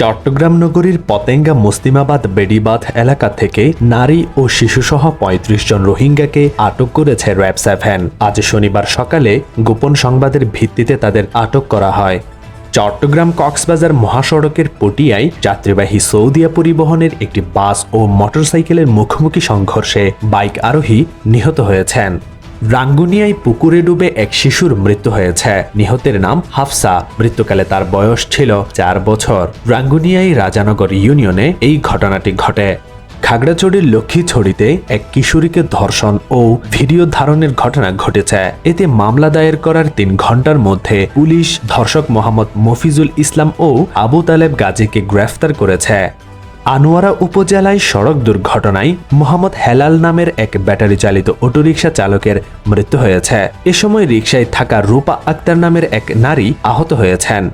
চট্টগ্রাম নগরীর পতেঙ্গা মুসলিমাবাদ বেডিবাদ এলাকা থেকে নারী ও শিশুসহ পঁয়ত্রিশ জন রোহিঙ্গাকে আটক করেছে র্যাব সেভেন। আজ শনিবার সকালে গোপন সংবাদের ভিত্তিতে তাদের আটক করা হয়। চট্টগ্রাম কক্সবাজার মহাসড়কের পটিয়ায় যাত্রীবাহী সৌদিয়া পরিবহনের একটি বাস ও মোটরসাইকেলের মুখোমুখি সংঘর্ষে বাইক আরোহী নিহত হয়েছেন। রাঙ্গুনিয়ায় পুকুরে ডুবে এক শিশুর মৃত্যু হয়েছে। নিহতের নাম হাফসা। মৃত্যুকালে তার বয়স ছিল চার বছর। রাঙ্গুনিয়ায় রাজানগর ইউনিয়নে এই ঘটনাটি ঘটে। খাগড়াছড়ির লক্ষ্মীছড়িতে এক কিশোরীকে ধর্ষণ ও ভিডিও ধারণের ঘটনা ঘটেছে। এতে মামলা দায়ের করার তিন ঘণ্টার মধ্যে পুলিশ ধর্ষক মোহাম্মদ মফিজুল ইসলাম ও আবু তালেব গাজীকে গ্রেফতার করেছে। আনোয়ারা উপজেলায় সড়ক দুর্ঘটনায় মোহাম্মদ হেলাল নামের এক ব্যাটারি চালিত অটোরিকশা চালকের মৃত্যু হয়েছে। এ সময় রিকশায় থাকা রূপা আক্তার নামের এক নারী আহত হয়েছেন।